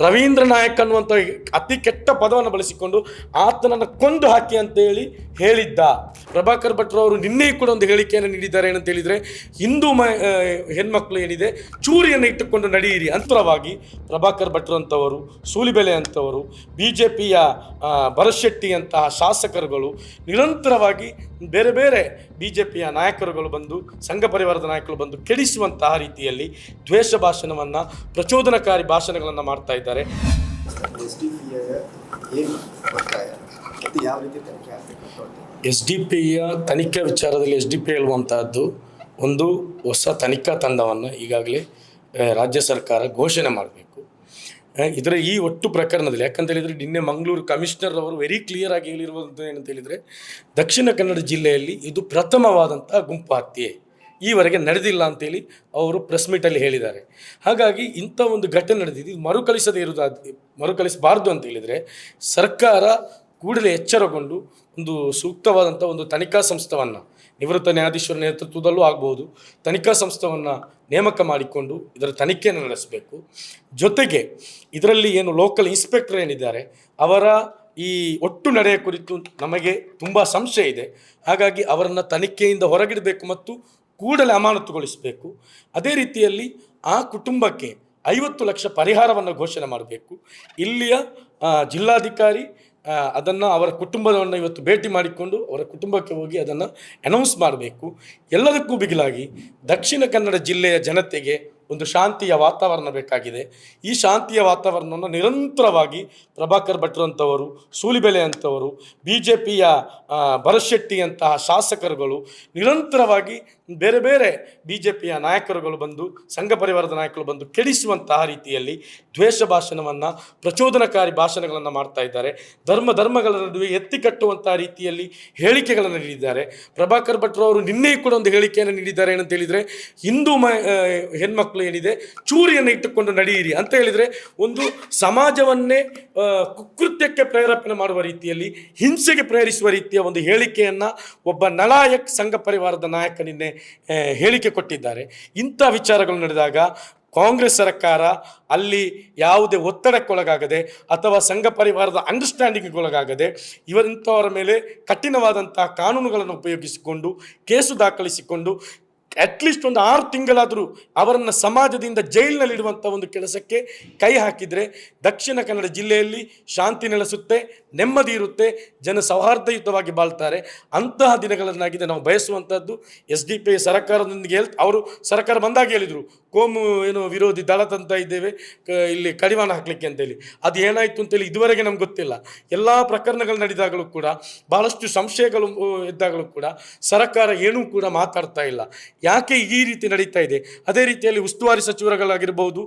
ರವೀಂದ್ರ ನಾಯಕ್ ಅನ್ನುವಂಥ ಅತಿ ಕೆಟ್ಟ ಪದವನ್ನು ಬಳಸಿಕೊಂಡು ಆತನನ್ನು ಕೊಂದು ಹಾಕಿ ಅಂತೇಳಿ ಹೇಳಿದ್ದ. ಪ್ರಭಾಕರ್ ಭಟ್ರು ಅವರು ನಿನ್ನೆ ಕೂಡ ಒಂದು ಹೇಳಿಕೆಯನ್ನು ನೀಡಿದ್ದಾರೆ ಏನಂತ ಹೇಳಿದರೆ, ಹಿಂದೂ ಮ ಹೆಣ್ಮಕ್ಳು ಏನಿದೆ, ಚೂರಿಯನ್ನು ಇಟ್ಟುಕೊಂಡು ನಡೆಯಿರಿ. ಅಂತರವಾಗಿ ಪ್ರಭಾಕರ್ ಭಟ್ರು ಅಂಥವರು ಸೂಲಿಬೆಲೆ ಅಂಥವರು ಬಿ ಜೆ ಪಿಯ ಭರಶೆಟ್ಟಿ ಅಂತಹ ಶಾಸಕರುಗಳು ನಿರಂತರವಾಗಿ ಬೇರೆ ಬೇರೆ ಬಿ ಜೆ ಪಿಯ ನಾಯಕರುಗಳು ಬಂದು, ಸಂಘ ಪರಿವಾರದ ನಾಯಕರು ಬಂದು ಕೆಡಿಸುವಂತಹ ರೀತಿಯಲ್ಲಿ ದ್ವೇಷ ಭಾಷಣವನ್ನು, ಪ್ರಚೋದನಕಾರಿ ಭಾಷಣಗಳನ್ನು ಮಾಡ್ತಾ ಇದ್ದಾರೆ. ಯಾವ ರೀತಿ ಎಸ್ ಡಿ ಪಿಯ ತನಿಖಾ ವಿಚಾರದಲ್ಲಿ ಎಸ್ ಡಿ ಪಿ ಹೇಳುವಂತಹದ್ದು ಒಂದು ಹೊಸ ತನಿಖಾ ತಂಡವನ್ನು ಈಗಾಗಲೇ ರಾಜ್ಯ ಸರ್ಕಾರ ಘೋಷಣೆ ಮಾಡಬೇಕು. ಇದರ ಈ ಒಟ್ಟು ಪ್ರಕರಣದಲ್ಲಿ, ಯಾಕಂತ ಹೇಳಿದರೆ ನಿನ್ನೆ ಮಂಗಳೂರು ಕಮಿಷನರ್ ಅವರು ವೆರಿ ಕ್ಲಿಯರ್ ಆಗಿ ಹೇಳಿರುವಂಥದ್ದು ಏನಂತ ಹೇಳಿದರೆ, ದಕ್ಷಿಣ ಕನ್ನಡ ಜಿಲ್ಲೆಯಲ್ಲಿ ಇದು ಪ್ರಥಮವಾದಂಥ ಗುಂಪು ಹತ್ಯೆ. ಈವರೆಗೆ ನಡೆದಿಲ್ಲ ಅಂತೇಳಿ ಅವರು ಪ್ರೆಸ್ ಮೀಟಲ್ಲಿ ಹೇಳಿದ್ದಾರೆ. ಹಾಗಾಗಿ ಇಂಥ ಒಂದು ಘಟನೆ ನಡೆದಿದ್ದು ಇದು ಮರುಕಳಿಸದೇ ಇರುವುದಾದ, ಮರುಕಳಿಸಬಾರ್ದು ಅಂತ ಹೇಳಿದರೆ ಸರ್ಕಾರ ಕೂಡಲೇ ಎಚ್ಚರಗೊಂಡು ಒಂದು ಸೂಕ್ತವಾದಂಥ ಒಂದು ತನಿಖಾ ಸಂಸ್ಥೆಯನ್ನು ನಿವೃತ್ತ ನ್ಯಾಯಾಧೀಶರ ನೇತೃತ್ವದಲ್ಲೂ ಆಗ್ಬೋದು, ತನಿಖಾ ಸಂಸ್ಥೆಯನ್ನು ನೇಮಕ ಮಾಡಿಕೊಂಡು ಇದರ ತನಿಖೆಯನ್ನು ನಡೆಸಬೇಕು. ಜೊತೆಗೆ ಇದರಲ್ಲಿ ಏನು ಲೋಕಲ್ ಇನ್ಸ್ಪೆಕ್ಟರ್ ಏನಿದ್ದಾರೆ, ಅವರ ಈ ಒಟ್ಟು ನಡೆಯ ಕುರಿತು ನಮಗೆ ತುಂಬ ಸಂಶಯ ಇದೆ. ಹಾಗಾಗಿ ಅವರನ್ನು ತನಿಖೆಯಿಂದ ಹೊರಗಿಡಬೇಕು ಮತ್ತು ಕೂಡಲೇ ಅಮಾನತುಗೊಳಿಸಬೇಕು. ಅದೇ ರೀತಿಯಲ್ಲಿ ಆ ಕುಟುಂಬಕ್ಕೆ ಐವತ್ತು ಲಕ್ಷ ಪರಿಹಾರವನ್ನು ಘೋಷಣೆ ಮಾಡಬೇಕು. ಇಲ್ಲಿಯ ಜಿಲ್ಲಾಧಿಕಾರಿ ಅದನ್ನು ಅವರ ಕುಟುಂಬವನ್ನು ಇವತ್ತು ಭೇಟಿ ಮಾಡಿಕೊಂಡು ಅವರ ಕುಟುಂಬಕ್ಕೆ ಹೋಗಿ ಅದನ್ನು ಅನೌನ್ಸ್ ಮಾಡಬೇಕು. ಎಲ್ಲದಕ್ಕೂ ಬಿಗಿಲಾಗಿ ದಕ್ಷಿಣ ಕನ್ನಡ ಜಿಲ್ಲೆಯ ಜನತೆಗೆ ಒಂದು ಶಾಂತಿಯ ವಾತಾವರಣ ಬೇಕಾಗಿದೆ. ಈ ಶಾಂತಿಯ ವಾತಾವರಣವನ್ನು ನಿರಂತರವಾಗಿ ಪ್ರಭಾಕರ್ ಭಟ್ರು ಅಂಥವರು ಸೂಲಿಬೆಲೆ ಅಂಥವರು ಬಿ ಜೆ ಪಿಯ ಭರಶೆಟ್ಟಿ ಅಂತಹ ಶಾಸಕರುಗಳು ನಿರಂತರವಾಗಿ ಬೇರೆ ಬೇರೆ ಬಿ ಜೆ ಪಿಯ ನಾಯಕರುಗಳು ಬಂದು, ಸಂಘ ಪರಿವಾರದ ನಾಯಕರು ಬಂದು ಕೆಡಿಸುವಂತಹ ರೀತಿಯಲ್ಲಿ ದ್ವೇಷ ಭಾಷಣವನ್ನು, ಪ್ರಚೋದನಕಾರಿ ಭಾಷಣಗಳನ್ನು ಮಾಡ್ತಾ ಇದ್ದಾರೆ. ಧರ್ಮ, ಧರ್ಮಗಳ ನಡುವೆ ಎತ್ತಿ ಕಟ್ಟುವಂತಹ ರೀತಿಯಲ್ಲಿ ಹೇಳಿಕೆಗಳನ್ನು ನೀಡಿದ್ದಾರೆ. ಪ್ರಭಾಕರ್ ಭಟ್ರು ಅವರು ನಿನ್ನೆಯೂ ಕೂಡ ಒಂದು ಹೇಳಿಕೆಯನ್ನು ನೀಡಿದ್ದಾರೆ ಏನಂತ ಹೇಳಿದರೆ, ಹಿಂದೂ ಮ ಹೆಣ್ಮಕ್ಳು ಏನಿದೆ, ಚೂರಿಯನ್ನು ಇಟ್ಟುಕೊಂಡು ನಡೆಯಿರಿ ಅಂತ ಹೇಳಿದರೆ, ಒಂದು ಸಮಾಜವನ್ನೇ ಕುಕೃತ್ಯಕ್ಕೆ ಪ್ರೇರೇಪಣೆ ಮಾಡುವ ರೀತಿಯಲ್ಲಿ, ಹಿಂಸೆಗೆ ಪ್ರೇರಿಸುವ ರೀತಿಯ ಒಂದು ಹೇಳಿಕೆಯನ್ನು ಒಬ್ಬ ನಳಾಯಕ್ ಸಂಘ ಪರಿವಾರದ ನಾಯಕ ನಿನ್ನೆ ಹೇಳಿಕೆ ಕೊಟ್ಟಿದ್ದಾರೆ. ಇಂಥ ವಿಚಾರಗಳು ನಡೆದಾಗ ಕಾಂಗ್ರೆಸ್ ಸರ್ಕಾರ ಅಲ್ಲಿ ಯಾವುದೇ ಒತ್ತಡಕ್ಕೊಳಗಾಗದೆ ಅಥವಾ ಸಂಘ ಪರಿವಾರದ ಅಂಡರ್ಸ್ಟ್ಯಾಂಡಿಂಗ್ಗೊಳಗಾಗದೆ ಇವರಿಂಥವರ ಮೇಲೆ ಕಠಿಣವಾದಂತಹ ಕಾನೂನುಗಳನ್ನು ಉಪಯೋಗಿಸಿಕೊಂಡು, ಕೇಸು ದಾಖಲಿಸಿಕೊಂಡು ಅಟ್ಲೀಸ್ಟ್ ಒಂದು ಆರು ತಿಂಗಳಾದರೂ ಅವರನ್ನು ಸಮಾಜದಿಂದ ಜೈಲಿನಲ್ಲಿಡುವಂಥ ಒಂದು ಕೆಲಸಕ್ಕೆ ಕೈ ಹಾಕಿದರೆ ದಕ್ಷಿಣ ಕನ್ನಡ ಜಿಲ್ಲೆಯಲ್ಲಿ ಶಾಂತಿ ನೆಲೆಸುತ್ತೆ, ನೆಮ್ಮದಿ ಇರುತ್ತೆ, ಜನ ಸೌಹಾರ್ದಯುತವಾಗಿ ಬಾಳ್ತಾರೆ. ಅಂತಹ ದಿನಗಳನ್ನಾಗಿದೆ ನಾವು ಬಯಸುವಂಥದ್ದು ಎಸ್ ಡಿ ಪಿ ಸರ್ಕಾರದೊಂದಿಗೆ ಹೇಳ್, ಅವರು ಸರ್ಕಾರ ಬಂದಾಗ ಹೇಳಿದರು, ಕೋಮು ಏನು ವಿರೋಧಿ ದಳತಂತ ಇದ್ದೇವೆ, ಕ- ಇಲ್ಲಿ ಕಡಿವಾಣ ಹಾಕಲಿಕ್ಕೆ ಅಂತೇಳಿ. ಅದು ಏನಾಯಿತು ಅಂತೇಳಿ ಇದುವರೆಗೆ ನಮ್ಗೆ ಗೊತ್ತಿಲ್ಲ. ಎಲ್ಲ ಪ್ರಕರಣಗಳು ನಡೆದಾಗಲೂ ಕೂಡ ಭಾಳಷ್ಟು ಸಂಶಯಗಳು ಇದ್ದಾಗಲೂ ಕೂಡ ಸರ್ಕಾರ ಏನೂ ಕೂಡ ಮಾತಾಡ್ತಾ ಇಲ್ಲ. ಯಾಕೆ ಈ ರೀತಿ ನಡೀತಾ ಇದೆ? ಅದೇ ರೀತಿಯಲ್ಲಿ ಉಸ್ತುವಾರಿ ಸಚಿವರುಗಳಾಗಿರ್ಬೋದು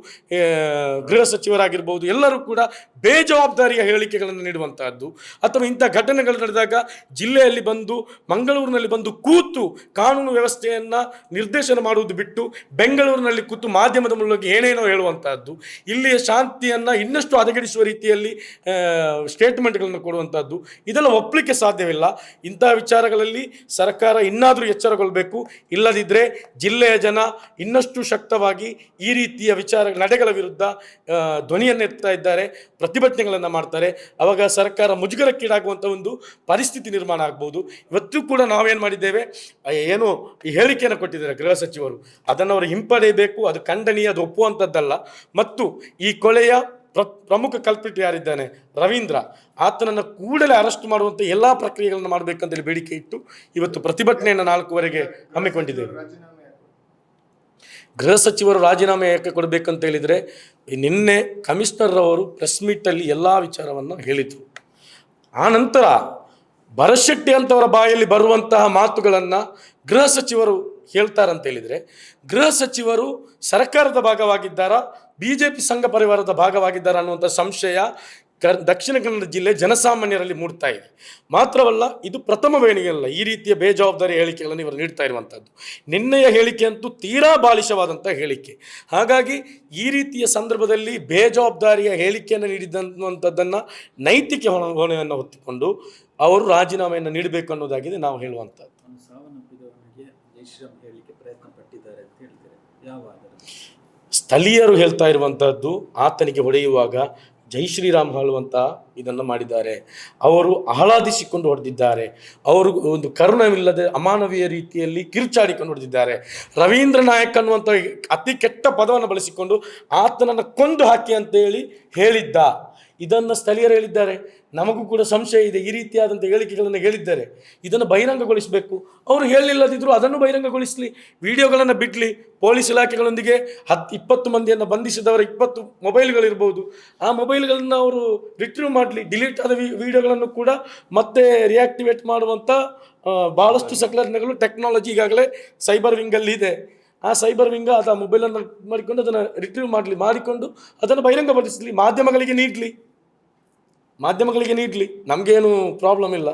ಗೃಹ ಸಚಿವರಾಗಿರ್ಬೋದು, ಎಲ್ಲರೂ ಕೂಡ ಬೇಜವಾಬ್ದಾರಿಯ ಹೇಳಿಕೆಗಳನ್ನು ನೀಡುವಂತಹದ್ದು. ಅಥವಾ ಇಂಥ ಘಟನೆಗಳು ನಡೆದಾಗ ಜಿಲ್ಲೆಯಲ್ಲಿ ಬಂದು, ಮಂಗಳೂರಿನಲ್ಲಿ ಬಂದು ಕೂತು ಕಾನೂನು ವ್ಯವಸ್ಥೆಯನ್ನು ನಿರ್ದೇಶನ ಮಾಡುವುದು ಬಿಟ್ಟು ಬೆಂಗಳೂರಿನಲ್ಲಿ ಕೂತು ಮಾಧ್ಯಮದ ಮೂಲಕ ಏನೇನೋ ಹೇಳುವಂತಹದ್ದು. ಇಲ್ಲಿಯ ಶಾಂತಿಯನ್ನು ಇನ್ನಷ್ಟು ಹದಗೆಡಿಸುವ ರೀತಿಯಲ್ಲಿ ಸ್ಟೇಟ್ಮೆಂಟ್ಗಳನ್ನು ಕೊಡುವಂಥದ್ದು ಇದೆಲ್ಲ ಒಪ್ಪಲಿಕ್ಕೆ ಸಾಧ್ಯವಿಲ್ಲ. ಇಂಥ ವಿಚಾರಗಳಲ್ಲಿ ಸರ್ಕಾರ ಇನ್ನಾದರೂ ಎಚ್ಚರಗೊಳ್ಳಬೇಕು ಇಲ್ಲದಿದ್ದರೆ ಜಿಲ್ಲೆಯ ಜನ ಇನ್ನಷ್ಟು ಶಕ್ತವಾಗಿ ಈ ರೀತಿಯ ವಿಚಾರ, ನಡೆಗಳ ವಿರುದ್ಧ ಧ್ವನಿಯನ್ನೆತ್ತಾ ಇದ್ದಾರೆ, ಪ್ರತಿಭಟನೆಗಳನ್ನು ಮಾಡ್ತಾರೆ. ಅವಾಗ ಸರ್ಕಾರ ಮುಜುಗರಕ್ಕೀಡಾಗುವಂಥ ಒಂದು ಪರಿಸ್ಥಿತಿ ನಿರ್ಮಾಣ ಆಗ್ಬೋದು. ಇವತ್ತು ಕೂಡ ನಾವೇನು ಮಾಡಿದ್ದೇವೆ ಏನು ಈ ಹೇಳಿಕೆಯನ್ನು ಕೊಟ್ಟಿದ್ದಾರೆ ಗೃಹ ಸಚಿವರು. ಅದನ್ನು ಅವರು ಹಿಂಪಡೆಯಬೇಕು, ಅದು ಖಂಡನೀಯ, ಅದು ಒಪ್ಪುವಂಥದ್ದಲ್ಲ ಮತ್ತು ಈ ಪ್ರ ಪ್ರಮುಖ ಕಲ್ಪಿಟ್ ಯಾರಿದ್ದಾನೆ? ರವೀಂದ್ರ. ಆತನನ್ನು ಕೂಡಲೇ ಅರೆಸ್ಟ್ ಮಾಡುವಂಥ ಎಲ್ಲ ಪ್ರಕ್ರಿಯೆಗಳನ್ನು ಮಾಡಬೇಕಂತೇಳಿ ಬೇಡಿಕೆ ಇಟ್ಟು ಇವತ್ತು ಪ್ರತಿಭಟನೆಯನ್ನು ನಾಲ್ಕುವರೆಗೆ ಹಮ್ಮಿಕೊಂಡಿದ್ದೇವೆ ಗೃಹ ಸಚಿವರು ರಾಜೀನಾಮೆ ಯಾಕೆ ಕೊಡಬೇಕಂತ ಹೇಳಿದರೆ, ನಿನ್ನೆ ಕಮಿಷನರ್ ಅವರು ಪ್ರೆಸ್ ಮೀಟಲ್ಲಿ ಎಲ್ಲ ವಿಚಾರವನ್ನು ಹೇಳಿದರು. ಆ ನಂತರ ಭರಶೆಟ್ಟಿ ಅಂತವರ ಬಾಯಲ್ಲಿ ಬರುವಂತಹ ಮಾತುಗಳನ್ನು ಗೃಹ ಸಚಿವರು ಹೇಳ್ತಾರಂತ ಹೇಳಿದರೆ ಗೃಹ ಸಚಿವರು ಸರ್ಕಾರದ ಭಾಗವಾಗಿದ್ದಾರಾ ಬಿ ಜೆ ಪಿ ಸಂಘ ಪರಿವಾರದ ಭಾಗವಾಗಿದ್ದಾರಾ ಅನ್ನುವಂಥ ಸಂಶಯ ಕ ದಕ್ಷಿಣ ಕನ್ನಡ ಜಿಲ್ಲೆ ಜನಸಾಮಾನ್ಯರಲ್ಲಿ ಮೂಡ್ತಾ ಇದೆ. ಮಾತ್ರವಲ್ಲ, ಇದು ಪ್ರಥಮ ವೇಣಿಗೆಯಲ್ಲ ಈ ರೀತಿಯ ಬೇಜವಾಬ್ದಾರಿ ಹೇಳಿಕೆಗಳನ್ನು ಇವರು ನೀಡ್ತಾ ಇರುವಂಥದ್ದು. ನಿನ್ನೆಯ ಹೇಳಿಕೆ ಅಂತೂ ತೀರಾ ಬಾಲಿಶವಾದಂಥ ಹೇಳಿಕೆ. ಹಾಗಾಗಿ ಈ ರೀತಿಯ ಸಂದರ್ಭದಲ್ಲಿ ಬೇಜವಾಬ್ದಾರಿಯ ಹೇಳಿಕೆಯನ್ನು ನೀಡಿದಂಥದ್ದನ್ನು ನೈತಿಕ ಹೊಣ, ಹೊಣೆಯನ್ನು ಹೊತ್ತಿಕೊಂಡು ಅವರು ರಾಜೀನಾಮೆಯನ್ನು ನೀಡಬೇಕು ಅನ್ನೋದಾಗಿದೆ ನಾವು ಹೇಳುವಂಥದ್ದು. ಶ್ರೀರಾಮ್ ಹೇಳಲಿಕ್ಕೆ ಪ್ರಯತ್ನ ಪಟ್ಟಿದ್ದಾರೆ ಅಂತ ಹೇಳ್ತಾರೆ ಯಾವ ಸ್ಥಳೀಯರು ಹೇಳ್ತಾ ಇರುವಂತಹದ್ದು, ಆತನಿಗೆ ಹೊಡೆಯುವಾಗ ಜೈ ಶ್ರೀರಾಮ್ ಹೇಳುವಂತ ಇದನ್ನು ಮಾಡಿದ್ದಾರೆ. ಅವರು ಆಹ್ಲಾದಿಸಿಕೊಂಡು ಹೊಡೆದಿದ್ದಾರೆ. ಅವರು ಒಂದು ಕರುಣವಿಲ್ಲದೆ ಅಮಾನವೀಯ ರೀತಿಯಲ್ಲಿ ಕಿರುಚಾಡಿಕೊಂಡು ಹೊಡೆದಿದ್ದಾರೆ. ರವೀಂದ್ರ ನಾಯಕ್ ಅನ್ನುವಂಥ ಅತಿ ಕೆಟ್ಟ ಪದವನ್ನು ಬಳಸಿಕೊಂಡು ಆತನನ್ನು ಕೊಂದು ಹಾಕಿ ಅಂತ ಹೇಳಿ ಹೇಳಿದ್ದ. ಇದನ್ನು ಸ್ಥಳೀಯರು ಹೇಳಿದ್ದಾರೆ. ನಮಗೂ ಕೂಡ ಸಂಶಯ ಇದೆ. ಈ ರೀತಿಯಾದಂಥ ಹೇಳಿಕೆಗಳನ್ನು ಹೇಳಿದ್ದಾರೆ. ಇದನ್ನು ಬಹಿರಂಗಗೊಳಿಸಬೇಕು. ಅವರು ಹೇಳಿಲ್ಲದಿದ್ದರೂ ಅದನ್ನು ಬಹಿರಂಗಗೊಳಿಸಲಿ. ವಿಡಿಯೋಗಳನ್ನು ಬಿಡಲಿ. ಪೊಲೀಸ್ ಇಲಾಖೆಗಳೊಂದಿಗೆ ಹತ್ತು ಇಪ್ಪತ್ತು ಮಂದಿಯನ್ನು ಬಂಧಿಸಿದವರ ಇಪ್ಪತ್ತು ಮೊಬೈಲ್ಗಳಿರ್ಬೋದು. ಆ ಮೊಬೈಲ್ಗಳನ್ನು ಅವರು ರಿಟ್ರೀವ್ ಮಾಡಲಿ ಡಿಲೀಟ್ ಆದ ವಿಡಿಯೋಗಳನ್ನು ಕೂಡ ಮತ್ತೆ ರಿಯಾಕ್ಟಿವೇಟ್ ಮಾಡುವಂಥ ಭಾಳಷ್ಟು ಸಕಲರಣೆಗಳು ಟೆಕ್ನಾಲಜಿ ಈಗಾಗಲೇ ಸೈಬರ್ ವಿಂಗಲ್ಲಿ ಇದೆ. ಆ ಸೈಬರ್ ವಿಂಗ ಅದು ಆ ಮೊಬೈಲನ್ನು ಮಾಡಿಕೊಂಡು ಅದನ್ನು ರಿಟ್ರೀವ್ ಮಾಡಲಿ, ಮಾಡಿಕೊಂಡು ಅದನ್ನು ಬಹಿರಂಗಪಡಿಸಲಿ, ಮಾಧ್ಯಮಗಳಿಗೆ ನೀಡಲಿ. ಮಾಧ್ಯಮಗಳಿಗೆ ನೀಡಲಿ, ನಮಗೇನು ಪ್ರಾಬ್ಲಮ್ ಇಲ್ಲ.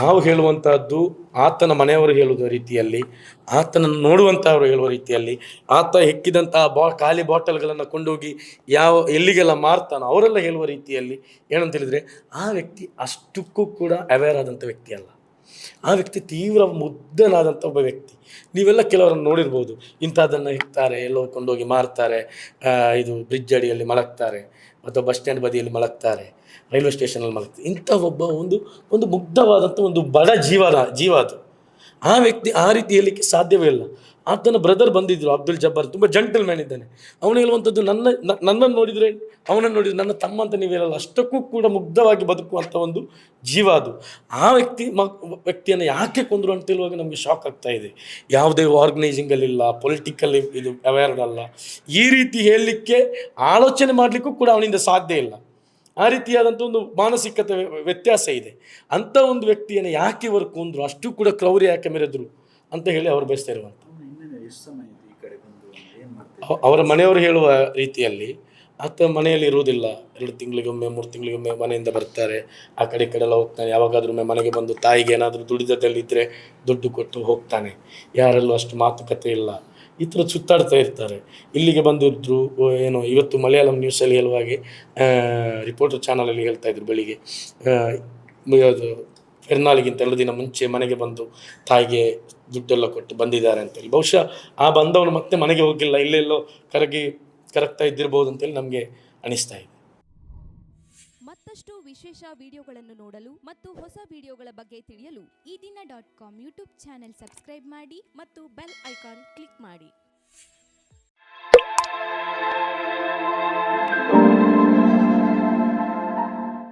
ನಾವು ಹೇಳುವಂತಹದ್ದು ಆತನ ಮನೆಯವರು ಹೇಳುವ ರೀತಿಯಲ್ಲಿ ಆತನನ್ನು ನೋಡುವಂಥವರು ಹೇಳುವ ರೀತಿಯಲ್ಲಿ, ಆತ ಹೆಕ್ಕಿದಂತಹ ಬಾ, ಖಾಲಿ ಬಾಟಲ್ಗಳನ್ನು ಕೊಂಡೋಗಿ ಯಾವ, ಎಲ್ಲಿಗೆಲ್ಲ ಮಾರ್ತಾನೋ ಅವರೆಲ್ಲ ಹೇಳುವ ರೀತಿಯಲ್ಲಿ ಏನಂತ ಹೇಳಿದರೆ, ಆ ವ್ಯಕ್ತಿ ಅಷ್ಟಕ್ಕೂ ಕೂಡ ಅವೇರ್ ಆದಂಥ ವ್ಯಕ್ತಿ ಅಲ್ಲ. ಆ ವ್ಯಕ್ತಿ ತೀವ್ರ ಮುದ್ದನಾದಂಥ ಒಬ್ಬ ವ್ಯಕ್ತಿ. ನೀವೆಲ್ಲ ಕೆಲವರನ್ನು ನೋಡಿರ್ಬೋದು. ಇಂಥದ್ದನ್ನು ಹೆಕ್ತಾರೆ, ಎಲ್ಲೋ ಕೊಂಡೋಗಿ ಮಾರ್ತಾರೆ ಇದು ಬ್ರಿಡ್ಜ್ ಅಡಿಯಲ್ಲಿ ಮಲಗ್ತಾರೆ ಅಥವಾ ಬಸ್ ಸ್ಟ್ಯಾಂಡ್ ಬದಿಯಲ್ಲಿ ಮಲಗ್ತಾರೆ ರೈಲ್ವೆ ಸ್ಟೇಷನಲ್ಲಿ ಮಲಗ್ತಾರೆ. ಇಂಥ ಒಬ್ಬ ಒಂದು ಒಂದು ಮುಗ್ಧವಾದಂಥ ಒಂದು ಬಡ ಜೀವನ, ಜೀವ ಅದು. ಆ ವ್ಯಕ್ತಿ ಆ ರೀತಿ ಸಾಧ್ಯವೇ ಇಲ್ಲ. ಆತನ ಬ್ರದರ್ ಬಂದಿದ್ರು, ಅಬ್ದುಲ್ ಜಬ್ಬಾರ್. ತುಂಬ ಜಂಟಲ್ ಮ್ಯಾನ್ ಇದ್ದಾನೆ. ಅವನು ಹೇಳುವಂಥದ್ದು, ನನ್ನ ನನ್ನನ್ನು ನೋಡಿದರೆ, ಅವನನ್ನು ನೋಡಿದರೆ ನನ್ನ ತಮ್ಮ ಅಂತ ನೀವು ಹೇಳಲ್ಲ. ಅಷ್ಟಕ್ಕೂ ಕೂಡ ಮುಗ್ಧವಾಗಿ ಬದುಕುವಂಥ ಒಂದು ಜೀವ ಅದು. ಆ ವ್ಯಕ್ತಿ, ಮ, ವ್ಯಕ್ತಿಯನ್ನು ಯಾಕೆ ಕೊಂದರು ಅಂತ ಹೇಳುವಾಗ ನಮಗೆ ಶಾಕ್ ಆಗ್ತಾ ಇದೆ. ಯಾವುದೇ ಆರ್ಗನೈಸಿಂಗಲ್ಲಿಲ್ಲ ಪೊಲಿಟಿಕಲ್ ಇದು ಅವೇರ್ಡ್ ಅಲ್ಲ. ಈ ರೀತಿ ಹೇಳಲಿಕ್ಕೆ, ಆಲೋಚನೆ ಮಾಡಲಿಕ್ಕೂ ಕೂಡ ಅವನಿಂದ ಸಾಧ್ಯ ಇಲ್ಲ. ಆ ರೀತಿಯಾದಂಥ ಒಂದು ಮಾನಸಿಕತೆ ವ್ಯತ್ಯಾಸ ಇದೆ. ಅಂಥ ಒಂದು ವ್ಯಕ್ತಿಯನ್ನು ಯಾಕೆ ಇವರು ಕೊಂದರು? ಅಷ್ಟು ಕೂಡ ಕ್ರೌರ್ಯ ಯಾಕೆ ಮೆರೆದರು? ಅಂತ ಹೇಳಿ ಅವರು ಬಯಸ್ತಾ ಇರುವಂಥ ಬಂದು ಅವರ ಮನೆಯವರು ಹೇಳುವ ರೀತಿಯಲ್ಲಿ, ಆತ ಮನೆಯಲ್ಲಿ ಇರುವುದಿಲ್ಲ. ಎರಡು ತಿಂಗಳಿಗೊಮ್ಮೆ, ಮೂರು ತಿಂಗಳಿಗೊಮ್ಮೆ ಮನೆಯಿಂದ ಬರ್ತಾರೆ. ಆ ಕಡೆ ಈ ಕಡೆ ಎಲ್ಲ ಹೋಗ್ತಾನೆ. ಯಾವಾಗಾದ್ರೂ ಮನೆಗೆ ಬಂದು ತಾಯಿಗೆ ಏನಾದರೂ ದುಡಿದದಲ್ಲಿದ್ದರೆ ದುಡ್ಡು ಕೊಟ್ಟು ಹೋಗ್ತಾನೆ. ಯಾರಲ್ಲೂ ಅಷ್ಟು ಮಾತುಕತೆ ಇಲ್ಲ. ಈ ಥರ ಸುತ್ತಾಡ್ತಾ ಇರ್ತಾರೆ. ಇಲ್ಲಿಗೆ ಬಂದಿದ್ರು ಏನು, ಇವತ್ತು ಮಲಯಾಳಂ ನ್ಯೂಸಲ್ಲಿ ಹೇಳುವ ಹಾಗೆ ರಿಪೋರ್ಟರ್ ಚಾನಲಲ್ಲಿ ಹೇಳ್ತಾ ಇದ್ರು ಬೆಳಿಗ್ಗೆ. ಅದು ಫೆರ್ನಾಲಿಗಿಂತ ಎರಡು ದಿನ ಮುಂಚೆ ಮನೆಗೆ ಬಂದು ತಾಯಿಗೆ ದುಡ್ಡೆಲ್ಲ ಕೊಟ್ಟು ಬಂದಿದ್ದಾರೆ ಅಂತೇಳಿ. ಬಹುಶಃ ಆ ಬಂದವನು ಮತ್ತೆ ಮನೆಗೆ ಹೋಗಿಲ್ಲ ಇಲ್ಲೆಲ್ಲೋ ಕರಗಿ ಕರಗ್ತಾ ಇದ್ದಿರ್ಬೋದು ಅಂತೇಳಿ ನಮಗೆ ಅನಿಸ್ತಾ ಇದೆ. ಮತ್ತಷ್ಟು ವಿಶೇಷ ವಿಡಿಯೋಗಳನ್ನು ನೋಡಲು ಮತ್ತು ಹೊಸ ವಿಡಿಯೋಗಳ ಬಗ್ಗೆ ತಿಳಿಯಲು Ee Dina dot com YouTube channel subscribe ಮಾಡಿ ಮತ್ತು ಬೆಲ್ ಐಕಾನ್ ಕ್ಲಿಕ್ ಮಾಡಿ.